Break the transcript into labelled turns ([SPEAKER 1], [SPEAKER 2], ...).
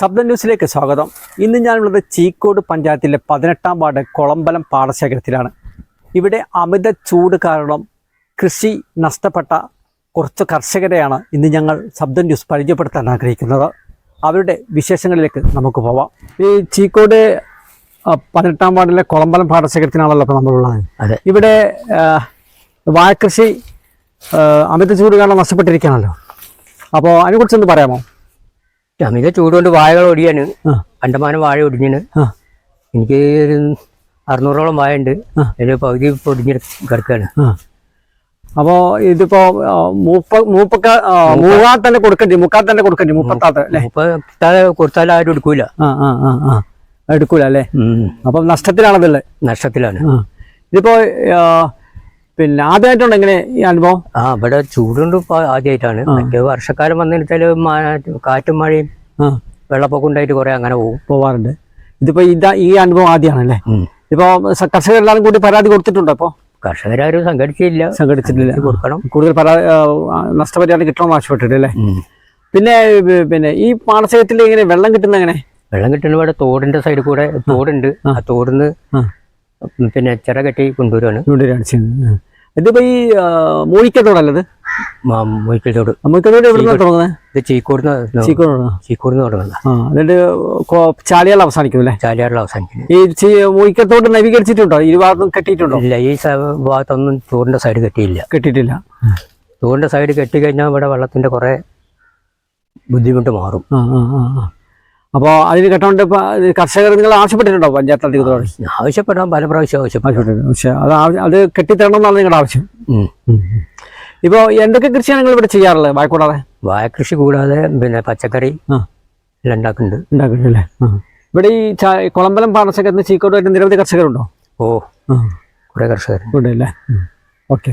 [SPEAKER 1] ശബ്ദ ന്യൂസിലേക്ക് സ്വാഗതം. ഇന്ന് ഞാനുള്ളത് ചീക്കോട് പഞ്ചായത്തിലെ പതിനെട്ടാം വാർഡ് കൊളമ്പലം പാടശേഖരത്തിലാണ്. ഇവിടെ അമിത ചൂട് കാരണം കൃഷി നഷ്ടപ്പെട്ട കുറച്ച് കർഷകരെയാണ് ഇന്ന് ഞങ്ങൾ ശബ്ദ ന്യൂസ് പരിചയപ്പെടുത്താൻ ആഗ്രഹിക്കുന്നത്. അവരുടെ വിശേഷങ്ങളിലേക്ക് നമുക്ക് പോവാം. ഈ ചീക്കോട് പതിനെട്ടാം വാർഡിലെ കൊളമ്പലം പാടശേഖരത്തിനാണല്ലോ ഇപ്പോൾ നമ്മളുള്ളത്.
[SPEAKER 2] അതെ.
[SPEAKER 1] ഇവിടെ വാഴക്കൃഷി അമിത ചൂട് കാരണം നഷ്ടപ്പെട്ടിരിക്കുകയാണല്ലോ. അപ്പോൾ അതിനെക്കുറിച്ചൊന്ന് പറയാമോ?
[SPEAKER 2] അമിത ചൂടുകൊണ്ട് വാഴകൾ ഒടിയാണ്. അണ്ടമാനം വാഴ
[SPEAKER 1] ഒടിഞ്ഞാണ്.
[SPEAKER 2] എനിക്ക് ഒരു അറുന്നൂറോളം വാഴ ഉണ്ട്
[SPEAKER 1] അതിന്റെ
[SPEAKER 2] അതിൽ പകുതി ഒടിഞ്ഞ് കിടക്കുകയാണ്.
[SPEAKER 1] അപ്പോ ഇതിപ്പോ മൂപ്പ മൂപ്പക്ക മൂവാ തന്നെ കൊടുക്കണ്ടി മുക്കാ തന്നെ കൊടുക്കണ്ടി മുപ്പത്താത്ത അല്ലേ?
[SPEAKER 2] കൊടുത്താൽ ആരും എടുക്കൂല.
[SPEAKER 1] ആ ആ ആ ആ. എടുക്കൂല അല്ലേ? അപ്പൊ നഷ്ടത്തിലാണതല്ലേ?
[SPEAKER 2] നഷ്ടത്തിലാണ്.
[SPEAKER 1] ഇതിപ്പോ പിന്നെ ആദ്യമായിട്ടുണ്ട് എങ്ങനെ ഈ അനുഭവം?
[SPEAKER 2] ആ ഇവിടെ ചൂടുണ്ട് ഇപ്പൊ ആദ്യമായിട്ടാണ്. മറ്റേ വർഷക്കാലം വന്നിട്ടാൽ കാറ്റും മഴയും വെള്ളപ്പൊക്കം ഉണ്ടായിട്ട് കുറെ അങ്ങനെ പോകും
[SPEAKER 1] പോവാറുണ്ട്. ഇതിപ്പോ ഇതാ ഈ അനുഭവം ആദ്യമാണല്ലേ? ഇപ്പൊ കർഷകരെല്ലാരും കൂടി പരാതി കൊടുത്തിട്ടുണ്ടോ ഇപ്പോ?
[SPEAKER 2] കർഷകരാരും സംഘടിച്ചില്ല.
[SPEAKER 1] സംഘടിച്ചിട്ടില്ല.
[SPEAKER 2] കൊടുക്കണം.
[SPEAKER 1] കൂടുതൽ പരാതി നഷ്ടപരിഹാരം കിട്ടണം ആവശ്യപ്പെട്ടിട്ട് അല്ലേ? പിന്നെ പിന്നെ ഈ പാടശേഖരത്തിൽ ഇങ്ങനെ വെള്ളം കിട്ടുന്ന എങ്ങനെ?
[SPEAKER 2] വെള്ളം കിട്ടുന്ന ഇവിടെ തോടിന്റെ സൈഡിൽ കൂടെ തോടുണ്ട്. ആ. തോടിന്ന് പിന്നെ ചിറ കെട്ടി കൊണ്ടുവരുവാണ്.
[SPEAKER 1] ഇതിപ്പോ ഈ മൂഴിക്കത്തോടല്ലത്
[SPEAKER 2] മൊയ്ക്കൽ തോട്
[SPEAKER 1] മൂഴിക്കത്തോട് എവിടെ തുടങ്ങുന്നത്?
[SPEAKER 2] ഇത് ചീക്കൂർന്ന്
[SPEAKER 1] ചീക്കോട്
[SPEAKER 2] ചീക്കൂർന്ന് തുടങ്ങുന്നത്.
[SPEAKER 1] ആ എന്നിട്ട് ചാലിയാൾ ചാലിയാൽ അവസാനിക്കും അല്ലേ
[SPEAKER 2] ചാലിയാറിൽ അവസാനിക്കുന്നു.
[SPEAKER 1] ഈ മൂഴിക്കത്തോട് നവീകരിച്ചിട്ടുണ്ടോ? ഇരുഭാഗത്തും കെട്ടിയിട്ടുണ്ടോ?
[SPEAKER 2] ഇല്ല ഈ ഭാഗത്തൊന്നും തോടിന്റെ സൈഡ് കെട്ടിയില്ല.
[SPEAKER 1] കെട്ടിയിട്ടില്ല.
[SPEAKER 2] തോടിന്റെ സൈഡ് കെട്ടി കഴിഞ്ഞാൽ ഇവിടെ വെള്ളത്തിന്റെ കുറെ ബുദ്ധിമുട്ട് മാറും.
[SPEAKER 1] ആ ആ ആ. ആ. അപ്പോ അതിന് കേട്ടോണ്ട് ഇപ്പോൾ കർഷകർ നിങ്ങൾ ആവശ്യപ്പെട്ടിട്ടുണ്ടോ പഞ്ചായത്ത് അധികൃതരോട്?
[SPEAKER 2] ആവശ്യപ്പെടാൻ പല പ്രാവശ്യം ആവശ്യപ്പെട്ടു.
[SPEAKER 1] ആവശ്യപ്പെട്ടിട്ടുണ്ട്. പക്ഷെ അത് അത് കെട്ടിത്തരണം എന്നാണ് നിങ്ങളുടെ ആവശ്യം. ഇപ്പോൾ എന്തൊക്കെ കൃഷിയാണ് നിങ്ങൾ ഇവിടെ ചെയ്യാറുള്ളത് വായക്കൂടാതെ
[SPEAKER 2] കൃഷി കൂടാതെ പിന്നെ പച്ചക്കറി എല്ലാം ഉണ്ടാക്കുന്നുണ്ട്
[SPEAKER 1] ഉണ്ടാക്കുന്നുണ്ട് അല്ലേ? ഇവിടെ ഈ കുളമ്പലം പാടശേഖരത്തിന് ചീക്കോട്ടുമായിട്ട് നിരവധി കർഷകരുണ്ടോ?
[SPEAKER 2] ഓ.
[SPEAKER 1] കുറേ
[SPEAKER 2] കുറെ കർഷകർ
[SPEAKER 1] ഉണ്ടല്ലേ ഓക്കെ.